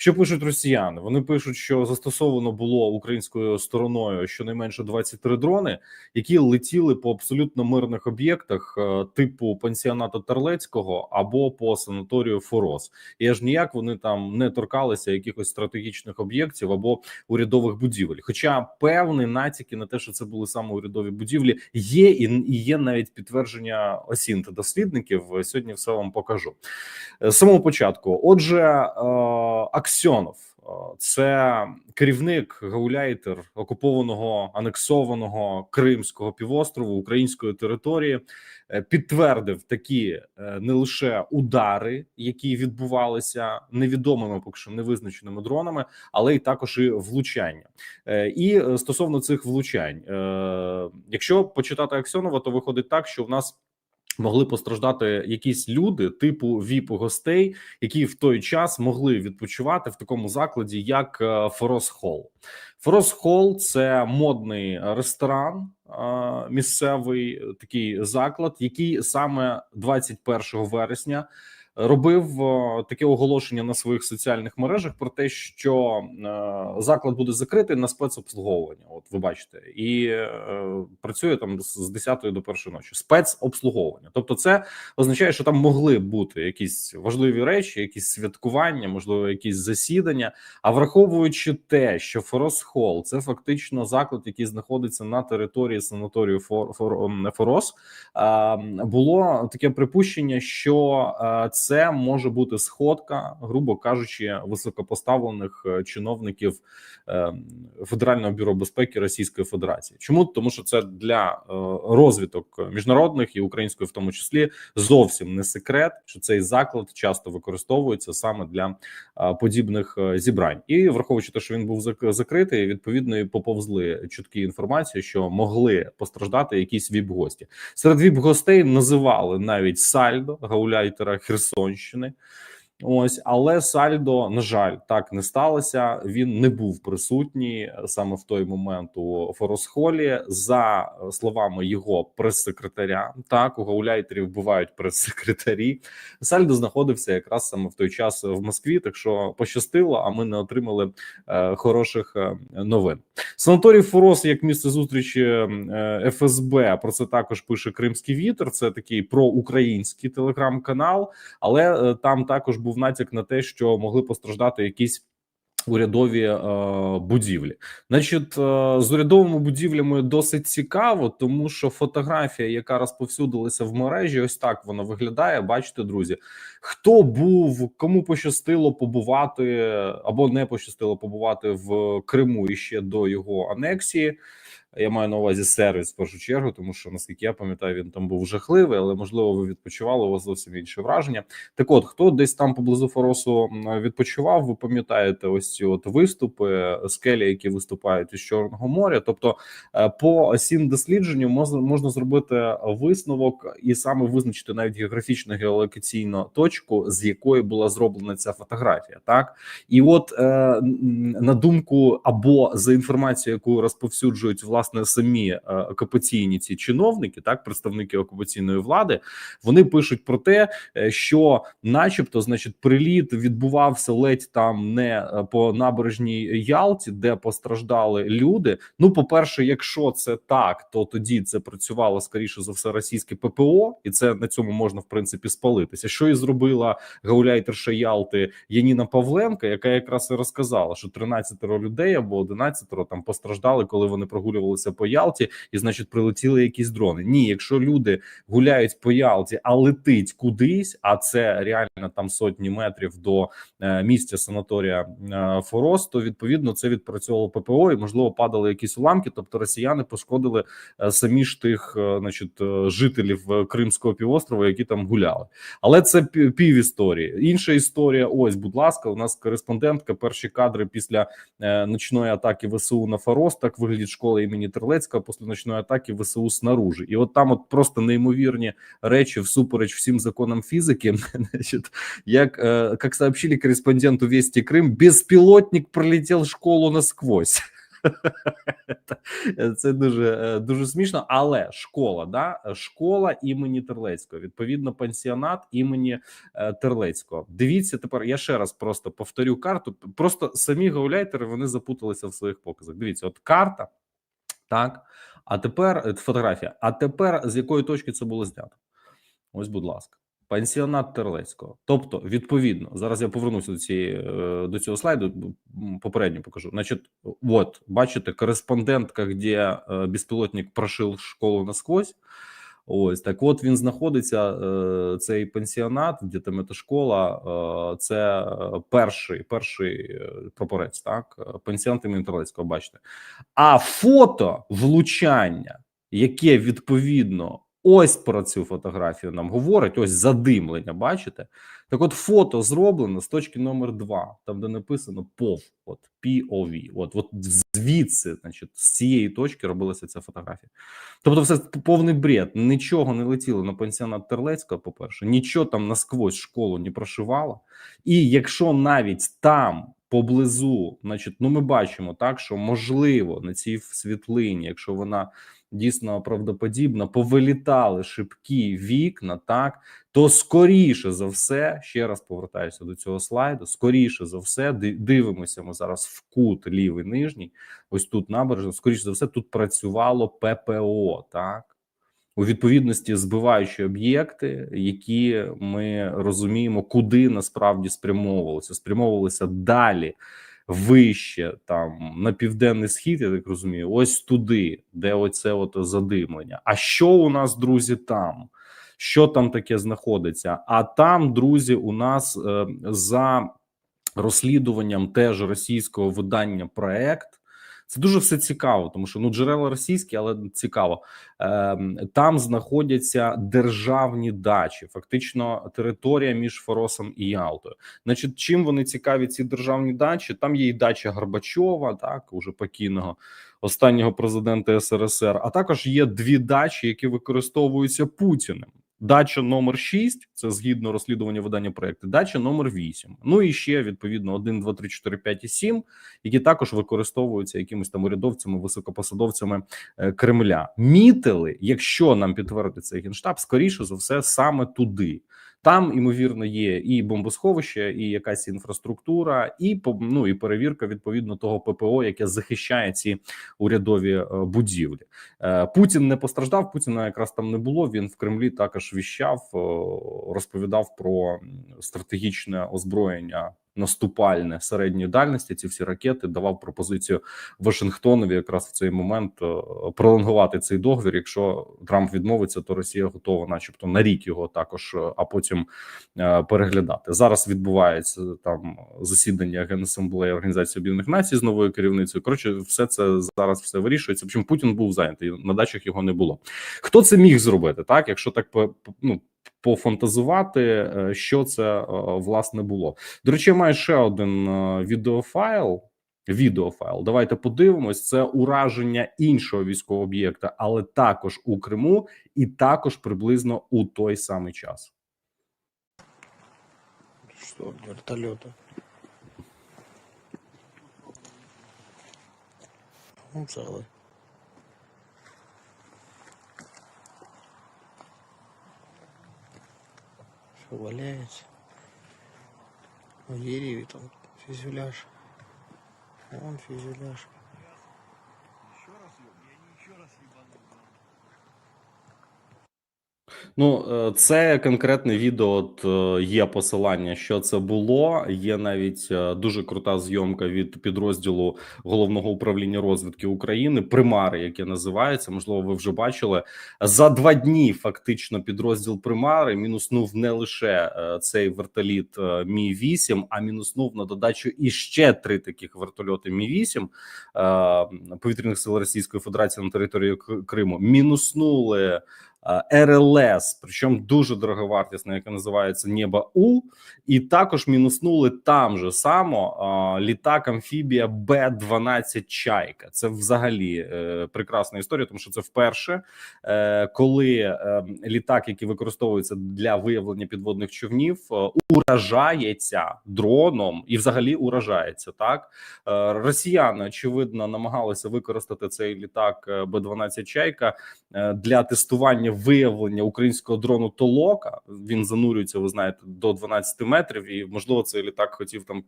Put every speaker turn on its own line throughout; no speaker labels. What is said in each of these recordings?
Що пишуть росіяни? Вони пишуть, що застосовано було українською стороною щонайменше 23 дрони, які летіли по абсолютно мирних об'єктах, е, типу пансіонату Терлецького або по санаторію Форос. І аж ніяк вони там не торкалися якихось стратегічних об'єктів або урядових будівель. Хоча певні натяки на те, що це були саме урядові будівлі, є і є навіть підтвердження осінт дослідників. Сьогодні все вам покажу з самого початку. Отже, е, Аксьонов. е, Це керівник гауляйтер окупованого анексованого Кримського півострову української території. е, Підтвердив такі е, не лише удари, які відбувалися невідомими, поки що невизначеними дронами, але й також і влучання. І стосовно цих влучань, якщо почитати Аксьонова, то виходить так, що в нас. Могли постраждати якісь люди, типу віп гостей, які в той час могли відпочивати в такому закладі, як е, Форос Холл. Форос Холл – це модний ресторан е, місцевий такий заклад, який саме 21 вересня робив е, таке оголошення на своїх соціальних мережах про те, що е, заклад буде закритий на спецобслуговування. От ви бачите, і е, працює там з з 10 до першої ночі. Спецобслуговування. Тобто, це означає, що там могли бути якісь важливі речі, якісь святкування, можливо, якісь засідання. А враховуючи те, що Форос Холл – це фактично заклад, який знаходиться на території санаторію Фор, Фор, ем, Форос, е, було таке припущення, що е, це може бути сходка, грубо кажучи, високопоставлених е, чиновників е, Федерального бюро безпеки Російської Федерації. Чому тому, що це для е, розвиток міжнародних і української, в тому числі, зовсім не секрет, що цей заклад часто використовується саме для подібних зібрань, і враховуючи те, що він був зак- закритий, відповідно і поповзли чуткі інформації, що могли постраждати якісь віп-гості. Серед віп-гостей називали навіть Сальдо гауляйтера Херсонщини. Ось, але Сальдо, на жаль, так не сталося. Він не був присутній саме в той момент у Форосхолі. За словами його прес-секретаря, так у гауляйтерів бувають прес-секретарі. Сальдо знаходився якраз саме в той час в Москві. Так що пощастило, а ми не отримали е, хороших е, новин. Санаторій Форос як місце зустрічі е, ФСБ. Про це також пише Кримський вітер. Це такий проукраїнський телеграм-канал, але е, там також був натяк на те, що могли постраждати якісь. Урядові е, будівлі, значить, е, з урядовими будівлями досить цікаво, тому що фотографія, яка розповсюдилася в мережі, ось так вона виглядає. Бачите, друзі, хто був, кому пощастило побувати або не пощастило побувати в Криму іще до його анексії. Я маю на увазі сервіс в першу чергу, тому що наскільки я пам'ятаю, він там був жахливий, але можливо ви відпочивали. У вас зовсім інше враження. Так, от хто десь там поблизу Форосу відпочивав, ви пам'ятаєте ось ці от виступи, скелі, які виступають із Чорного моря. Тобто, е, по осім дослідженню можна можна зробити висновок і саме визначити навіть географічно геолокаційну точку, з якої була зроблена ця фотографія. Так і от е, на думку або за інформацією, яку розповсюджують власне самі е, окупаційні ці чиновники, так представники окупаційної влади, вони пишуть про те, е, що, начебто, значить, приліт відбувався ледь там не е, по набережній Ялті, де постраждали люди. Ну, по перше, якщо це так, то тоді це працювало скоріше за все російське ППО, і це на цьому можна в принципі спалитися. Що і зробила гауляйтерша Ялти Яніна Павленка, яка якраз і розказала, що 13 людей або 11 там постраждали, коли вони прогулювалися по Ялті, і значить прилетіли якісь дрони. Ні, якщо люди гуляють по Ялті, а летить кудись, а це реально там сотні метрів до е, місця санаторія е, Форос, то відповідно це відпрацьовувало ППО, і можливо падали якісь уламки. Тобто росіяни пошкодили е, самі ж тих, значить, жителів Кримського півострова, які там гуляли. Але це пі- пів історії. Інша історія. Ось, будь ласка, у нас кореспондентка. Перші кадри після ночної атаки ВСУ на Форос. Так виглядить школа імені Терлецького після ночної атаки ВСУ снаружи. І от там, от просто неймовірні речі всупереч всім законам фізики. Значить, як, э, как сообщили корреспонденту Вести Крым, беспилотник пролетел школу насквозь. Це дуже е, дуже смішно. Але школа, да, школа імені Терлецького, відповідно, пансіонат імені е, Терлецького. Дивіться тепер. Я ще раз просто повторю карту. Просто самі гауляйтери вони запуталися в своїх показах. Дивіться, от карта, так. А тепер е, фотографія. А тепер з якої точки це було знято? Ось, будь ласка. Пансіонат Терлецького, тобто, відповідно, зараз я повернуся до цієї е, до цього слайду. Попередньо покажу. Значить, от бачите, кореспондентка, де е, безпілотник прошив школу насквозь. Ось так, от він знаходиться. е, Цей пансіонат, де школа, е, це перший перший е, прапорець. Так, пенсіонат імені Терлецького, бачите. А фото влучання, яке відповідно. Ось про цю фотографію нам говорить. Ось задимлення. Бачите? Так, от фото зроблено з точки номер 2 там де написано POV, от POV. От, от звідси, значить, з цієї точки робилася ця фотографія. Тобто, все повний бред. Нічого не летіло на пансіонат Терлецького. По перше, нічого там насквозь школу не прошивало. І якщо навіть там. Поблизу, значить, ну ми бачимо так, що можливо на цій світлині, якщо вона дійсно правдоподібно повилітали шибки вікна, так то скоріше за все, ще раз повертаюся до цього слайду. Скоріше за все, дивимося. Ми зараз в кут лівий нижній. Ось тут набережно. Скоріше за все, тут працювало ППО, так. У відповідності збиваючі об'єкти, які ми розуміємо, куди насправді спрямовувалися, спрямовувалися далі вище там на південний схід, я так розумію, ось туди, де оце от задимлення. А що у нас, друзі, там? Що там таке знаходиться? А там, друзі, у нас е, за розслідуванням теж російського видання проект. Це дуже все цікаво, тому що ну джерела російські, але цікаво. Е, Там знаходяться державні дачі, фактично територія між Форосом і Ялтою. Значить, чим вони цікаві? Ці державні дачі? Там є і дача Горбачова, так уже покійного останнього президента СРСР. А також є дві дачі, які використовуються Путіним. Дача номер 6, це згідно розслідування видання проекту. Дача номер 8. Ну і ще відповідно 1, 2, 3, 4, 5 і 7, які також використовуються якимись там урядовцями, високопосадовцями е, Кремля. Мітили, якщо нам підтвердиться генштаб, скоріше за все саме туди. Там ймовірно є і бомбосховище, і якась інфраструктура, і ну, і перевірка відповідно того ППО, яке захищає ці урядові е, будівлі. Е, Путін не постраждав. Путіна якраз там не було. Він в Кремлі також віщав, е, розповідав про стратегічне озброєння наступальне середньої дальності. Ці всі ракети давав пропозицію Вашингтонові якраз в цей момент е, пролонгувати цей договір. Якщо Трамп відмовиться, то Росія готова, начебто, на рік його також, е, а потім е, переглядати. Зараз відбувається там засідання Генасамблеї Організації Об'єднаних Націй з новою керівницею. Коротше, все це зараз все вирішується. Причому Путін був зайнятий на дачах його не було. Хто це міг зробити? Так, якщо так ну, пофантазувати, е, що це е, власне було. До речі, я маю ще один е, відеофайл. Відеофайл, давайте подивимось. Це ураження іншого військового об'єкта, але також у Криму, і також приблизно у той самий час.
Що, вертольоти? Ну, На дереве там фюзеляж. Вон фюзеляж.
Ну, е, це конкретне відео. От е, є посилання, що це було. Є навіть е, дуже крута зйомка від підрозділу головного управління розвідки України. Примари, яке називається, можливо, ви вже бачили за два дні. Фактично, підрозділ Примари мінуснув не лише цей вертоліт Мі 8 а мінуснув на додачу іще три таких вертольоти Мі 8 повітряних сил Російської Федерації на території Криму. Мінуснули РЛС, причому дуже дороговартісна, яка називається Небо У, і також мінуснули там же само е, літак амфібія Б-12 Чайка. Це взагалі е, прекрасна історія, тому що це вперше, е, коли е, літак, який використовується для виявлення підводних човнів, е, уражається дроном і взагалі уражається так. Е, Росіяни очевидно намагалися використати цей літак е, Б-12 Чайка е, для тестування виявлення українського дрону Толока. Він занурюється, ви знаєте, до 12 метрів, і можливо цей літак хотів там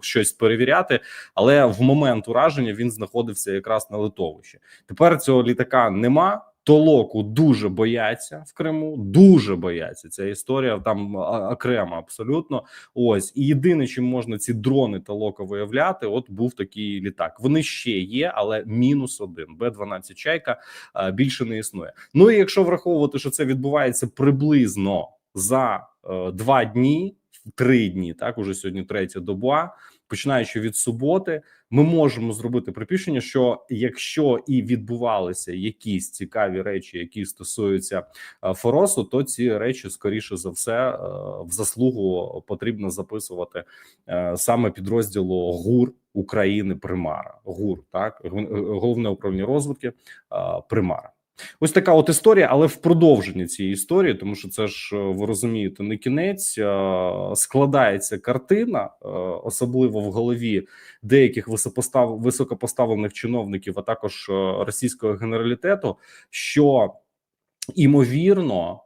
щось перевіряти, але в момент ураження він знаходився якраз на литовищі. Тепер цього літака нема. Толоку дуже бояться в Криму, дуже бояться. Ця історія там а, окрема абсолютно. Ось і єдине, чим можна ці дрони Толока виявляти, от був такий літак. Вони ще є, але мінус один Б-12 чайка більше не існує. Ну і якщо враховувати, що це відбувається приблизно за е, два дні, три дні, так уже сьогодні третя доба. Починаючи від суботи, ми можемо зробити припущення, що якщо і відбувалися якісь цікаві речі, які стосуються е, Форосу, то ці речі скоріше за все е, в заслугу потрібно записувати е, саме підрозділу ГУР України Примара. ГУР так головне управління розвитки Примара. Ось така от історія, але в продовженні цієї історії, тому що це ж е, ви розумієте, не кінець складається картина, е, особливо в голові деяких високопостав... високопоставлених чиновників, а також е, російського генералітету, що імовірно.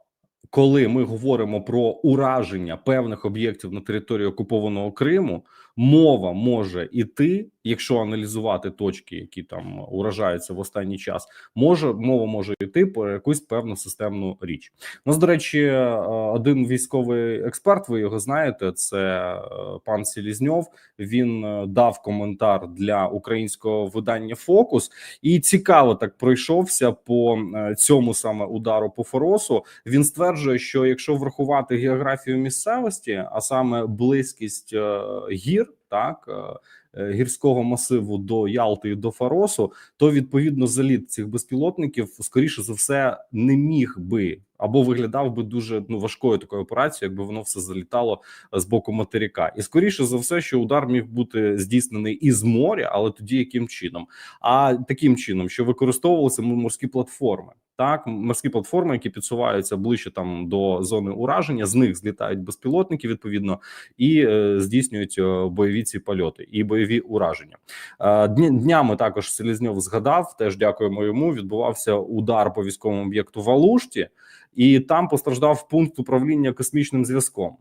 Коли ми говоримо про ураження певних об'єктів на території окупованого Криму, мова може іти, якщо аналізувати точки, які там уражаються в останній час, може мова може йти про якусь певну системну річ. У Нас, до речі, е, один військовий експерт. Ви його знаєте, це е, пан Селізньов. Він е, дав коментар для українського видання Фокус, і цікаво так пройшовся по цьому саме удару по Форосу. Він стверджує, що якщо врахувати географію місцевості, а саме близькість е, гір, так. е, е, Гірського масиву до Ялти і до Фаросу, то відповідно заліт цих безпілотників скоріше за все не міг би або виглядав би дуже ну важкою такою операцією, якби воно все залітало з боку материка, і скоріше за все, що удар міг бути здійснений із моря, але тоді яким чином? А таким чином, що використовувалися морські платформи. Так, морські платформи, які підсуваються ближче там до зони ураження, з них злітають безпілотники відповідно і е, здійснюють е, бойові ці польоти і бойові ураження. Е, днями також Селізньов згадав. Теж дякуємо йому. Відбувався удар по військовому об'єкту в Алушті, і там постраждав пункт управління космічним зв'язком.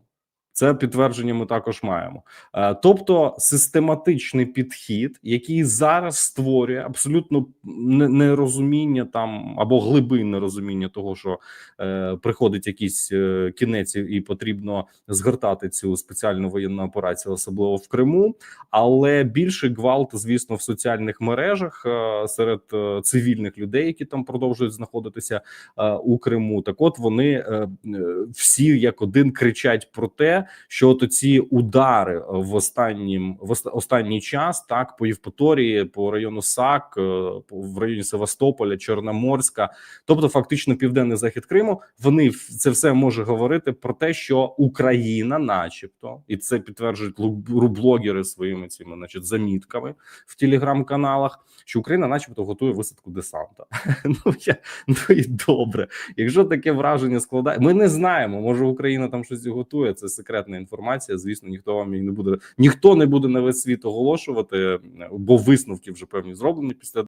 Це підтвердження ми також маємо. Е, Тобто систематичний підхід, який зараз створює абсолютно нерозуміння там або глибинне розуміння того, що е, приходить якийсь е, кінець і- потрібно згортати цю спеціальну воєнну операцію, особливо в Криму. Але більше гвалт, звісно, в соціальних мережах е, серед е, цивільних людей, які там продовжують знаходитися е, у Криму. Так, от вони е, всі як один кричать про те, що от ці удари в останнім в останній час, так по Євпаторії, по району САК, е, в районі Севастополя, Чорноморська, тобто фактично південний захід Криму, вони це все може говорити про те, що Україна, начебто, і це підтверджують лу- блогери своїми цими, значить, замітками в телеграм-каналах, що Україна, начебто, готує висадку десанта. Ну я ну і добре. Якщо таке враження складає, ми не знаємо. Може Україна там щось готує. Це секретна інформація. Звісно, ніхто вам її не буде, ніхто не буде на весь світ оголошувати, бо висновки вже певні зроблені після